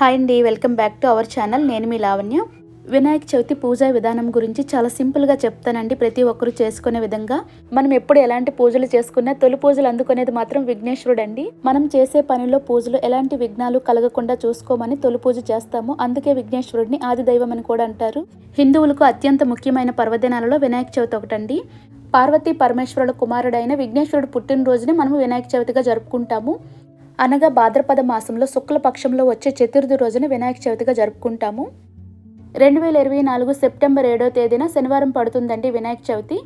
Hi అండి welcome back to our channel. నేను మీ లావణ్య. వినాయక చవితి పూజా విధానం గురించి చాలా సింపుల్గా చెప్తానండి ప్రతి ఒక్కరూ చేసుకునే విధంగా. మనం ఎప్పుడు ఎలాంటి పూజలు చేసుకున్నా తొలి పూజలు అందుకునేది మాత్రం విఘ్నేశ్వరుడు అండి మనం చేసే పనిలో పూజలు ఎలాంటి విఘ్నాలు కలగకుండా చూసుకోమని తొలి పూజ చేస్తాము. అందుకే విఘ్నేశ్వరుడిని ఆది దైవం అని కూడా అంటారు. హిందువులకు అత్యంత ముఖ్యమైన పర్వదినాలలో వినాయక చవితి ఒకటండి. పార్వతీ పరమేశ్వరుల కుమారుడైన విఘ్నేశ్వరుడు పుట్టినరోజుని మనం వినాయక చవితిగా జరుపుకుంటాము. అనగా భాద్రపద మాసంలో శుక్లపక్షంలో వచ్చే చతుర్థి రోజున వినాయక చవితిగా జరుపుకుంటాము. రెండు వేల ఇరవై నాలుగు సెప్టెంబర్ ఏడో తేదీన శనివారం పడుతుందండి వినాయక చవితి.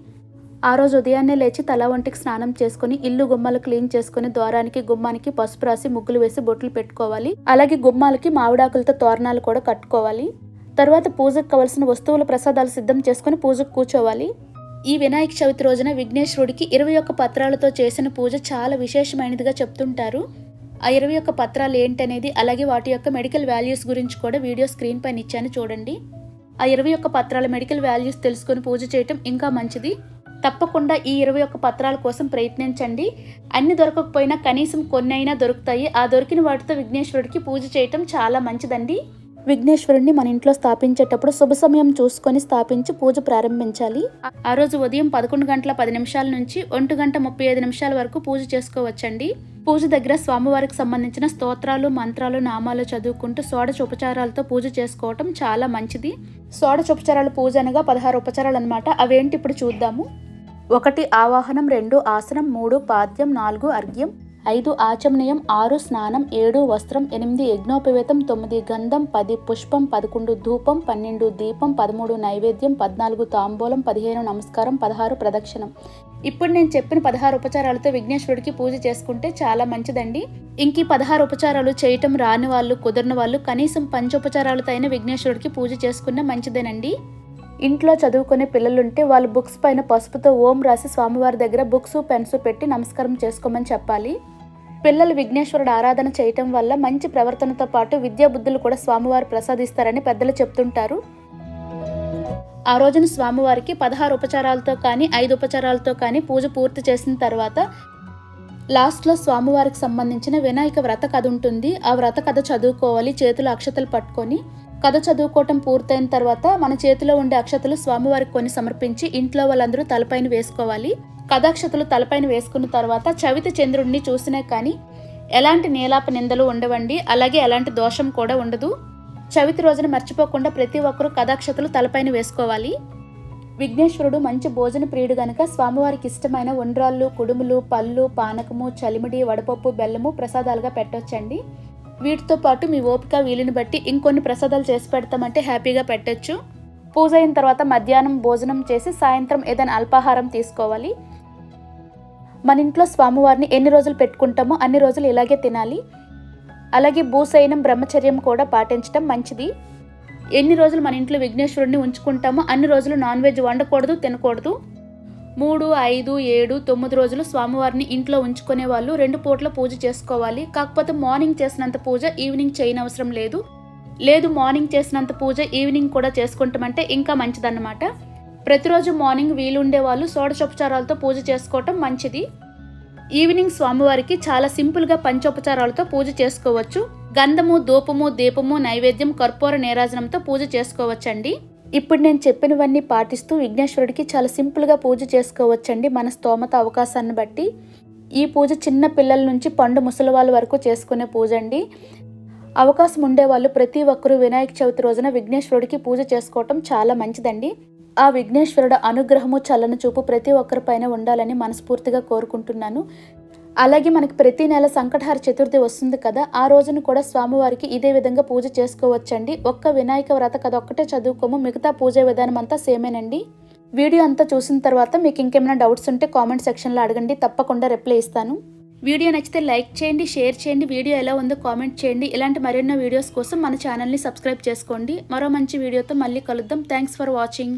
ఆ రోజు ఉదయాన్నే లేచి తల ఒంటికి స్నానం చేసుకుని ఇల్లు గుమ్మాలు క్లీన్ చేసుకుని ద్వారానికి గుమ్మానికి పసుపు రాసి ముగ్గులు వేసి బొట్లు పెట్టుకోవాలి. అలాగే గుమ్మాలకి మామిడాకులతో తోరణాలు కూడా కట్టుకోవాలి. తర్వాత పూజకు కావలసిన వస్తువుల ప్రసాదాలు సిద్ధం చేసుకుని పూజకు కూర్చోవాలి. ఈ వినాయక చవితి రోజున విఘ్నేశ్వరుడికి ఇరవై ఒక్క పత్రాలతో చేసిన పూజ చాలా విశేషమైనదిగా చెప్తుంటారు. ఆ ఇరవై యొక్క పత్రాలు ఏంటనేది అలాగే వాటి యొక్క మెడికల్ వాల్యూస్ గురించి కూడా వీడియో స్క్రీన్ పైన ఇచ్చాను చూడండి. ఆ ఇరవై యొక్క పత్రాల మెడికల్ వాల్యూస్ తెలుసుకొని పూజ చేయటం ఇంకా మంచిది. తప్పకుండా ఈ ఇరవై ఒక్క పత్రాల కోసం ప్రయత్నించండి. అన్ని దొరకకపోయినా కనీసం కొన్ని అయినా దొరుకుతాయి. ఆ దొరికిన వాటితో విఘ్నేశ్వరుడికి పూజ చేయటం చాలా మంచిదండి. విఘ్నేశ్వరుణ్ణి మన ఇంట్లో స్థాపించేటప్పుడు శుభ సమయం చూసుకొని స్థాపించి పూజ ప్రారంభించాలి. ఆ రోజు ఉదయం పదకొండు గంటల పది నిమిషాల నుంచి ఒంటి గంట ముప్పై ఐదు నిమిషాల వరకు పూజ చేసుకోవచ్చండి. పూజ దగ్గర స్వామివారికి సంబంధించిన స్తోత్రాలు మంత్రాలు నామాలు చదువుకుంటూ షోడశ ఉపచారాలతో పూజ చేసుకోవటం చాలా మంచిది. షోడశ ఉపచారాల పూజ అనగా పదహారు ఉపచారాలు అనమాట అవేంటి ఇప్పుడు చూద్దాము. ఒకటి ఆవాహనం రెండు ఆసనం మూడు పాద్యం నాలుగు అర్ఘ్యం. ఐదు ఆచమనీయం ఆరు స్నానం ఏడు వస్త్రం ఎనిమిది యజ్ఞోపవేతం తొమ్మిది గంధం పది పుష్పం పదకొండు ధూపం పన్నెండు దీపం పదమూడు నైవేద్యం పద్నాలుగు తాంబూలం పదిహేను నమస్కారం పదహారు ప్రదక్షిణం. ఇప్పుడు నేను చెప్పిన పదహారు ఉపచారాలతో విఘ్నేశ్వరుడికి పూజ చేసుకుంటే చాలా మంచిదండి. ఇంక ఈ పదహారు ఉపచారాలు చేయటం రాని వాళ్ళు కుదరని వాళ్ళు కనీసం పంచోపచారాలతో అయిన విఘ్నేశ్వరుడికి పూజ చేసుకున్న మంచిదేనండి. ఇంట్లో చదువుకునే పిల్లలుంటే వాళ్ళ బుక్స్ పైన పసుపుతో ఓం రాసి స్వామివారి దగ్గర బుక్స్ పెన్స్ పెట్టి నమస్కారం చేసుకోమని చెప్పాలి. పిల్లలు విఘ్నేశ్వరుడు ఆరాధన చేయటం వల్ల మంచి ప్రవర్తనతో పాటు విద్యా బుద్ధులు కూడా స్వామివారు ప్రసాదిస్తారని పెద్దలు చెప్తుంటారు. ఆ రోజున స్వామివారికి పదహారు ఉపచారాలతో కానీ ఐదు ఉపచారాలతో కానీ పూజ పూర్తి చేసిన తర్వాత లాస్ట్లో స్వామివారికి సంబంధించిన వినాయక వ్రత కథ ఉంటుంది. ఆ వ్రత కథ చదువుకోవాలి చేతులు అక్షతలు పట్టుకొని కథ చదువుకోవటం పూర్తయిన తర్వాత మన చేతిలో ఉండే అక్షతలు స్వామివారికి కొన్ని సమర్పించి ఇంట్లో వాళ్ళందరూ తలపైన వేసుకోవాలి. కథాక్షతలు తలపైన వేసుకున్న తర్వాత చవితి చంద్రుడిని చూసినా కానీ ఎలాంటి నీలాప నిందలు ఉండవండి అలాగే ఎలాంటి దోషం కూడా ఉండదు. చవితి రోజున మర్చిపోకుండా ప్రతి ఒక్కరూ కథాక్షతలు తలపైన వేసుకోవాలి. విఘ్నేశ్వరుడు మంచి భోజన ప్రియుడు గనక స్వామివారికి ఇష్టమైన ఉండ్రాళ్ళు కుడుములు పళ్ళు పానకము చలిమిడి వడపప్పు బెల్లము ప్రసాదాలుగా పెట్టొచ్చండి. వీటితో పాటు మీ ఓపిక వీలుని బట్టి ఇంకొన్ని ప్రసాదాలు చేసి పెడతామంటే హ్యాపీగా పెట్టొచ్చు. పూజ అయిన తర్వాత మధ్యాహ్నం భోజనం చేసి సాయంత్రం ఏదైనా అల్పాహారం తీసుకోవాలి. మన ఇంట్లో స్వామివారిని ఎన్ని రోజులు పెట్టుకుంటామో అన్ని రోజులు ఇలాగే తినాలి. అలాగే భూసైనం బ్రహ్మచర్యం కూడా పాటించడం మంచిది. ఎన్ని రోజులు మన ఇంట్లో విఘ్నేశ్వరుణ్ణి ఉంచుకుంటామో అన్ని రోజులు నాన్ వెజ్ వండకూడదు తినకూడదు. మూడు ఐదు ఏడు తొమ్మిది రోజులు స్వామివారిని ఇంట్లో ఉంచుకునే వాళ్ళు రెండు పూట్ల పూజ చేసుకోవాలి. కాకపోతే మార్నింగ్ చేసినంత పూజ ఈవినింగ్ చేయనవసరం లేదు. లేదు మార్నింగ్ చేసినంత పూజ ఈవినింగ్ కూడా చేసుకుంటామంటే ఇంకా మంచిదన్నమాట. ప్రతిరోజు మార్నింగ్ వీలుండే వాళ్ళు షోడశోపచారాలతో పూజ చేసుకోవటం మంచిది. ఈవినింగ్ స్వామివారికి చాలా సింపుల్గా పంచోపచారాలతో పూజ చేసుకోవచ్చు. గంధము ధూపము దీపము నైవేద్యం కర్పూర నేరాజనంతో పూజ చేసుకోవచ్చండి. ఇప్పుడు నేను చెప్పినవన్నీ పాటిస్తూ విఘ్నేశ్వరుడికి చాలా సింపుల్గా పూజ చేసుకోవచ్చండి మన స్తోమత అవకాశాన్ని బట్టి. ఈ పూజ చిన్న పిల్లల నుంచి పండు ముసలి వాళ్ళ వరకు చేసుకునే పూజ అండి. అవకాశం ఉండేవాళ్ళు ప్రతి ఒక్కరూ వినాయక చవితి రోజున విఘ్నేశ్వరుడికి పూజ చేసుకోవటం చాలా మంచిదండి. ఆ విఘ్నేశ్వరుడు అనుగ్రహము చల్లని చూపు ప్రతి ఒక్కరిపైన ఉండాలని మనస్ఫూర్తిగా కోరుకుంటున్నాను. అలాగే మనకి ప్రతి నెల సంకటహార చతుర్థి వస్తుంది కదా ఆ రోజున కూడా స్వామివారికి ఇదే విధంగా పూజ చేసుకోవచ్చండి. ఒక్క వినాయక వ్రత కథ ఒక్కటే చదువుకోము మిగతా పూజ విధానం అంతా సేమేనండి. వీడియో అంతా చూసిన తర్వాత మీకు ఇంకేమైనా డౌట్స్ ఉంటే కామెంట్ సెక్షన్లో అడగండి తప్పకుండా రిప్లై ఇస్తాను. వీడియో నచ్చితే లైక్ చేయండి షేర్ చేయండి వీడియో ఎలా ఉందో కామెంట్ చేయండి. ఇలాంటి మరెన్నో వీడియోస్ కోసం మన ఛానల్ని సబ్స్క్రైబ్ చేసుకోండి. మరో మంచి వీడియోతో మళ్ళీ కలుద్దాం. Thanks for watching.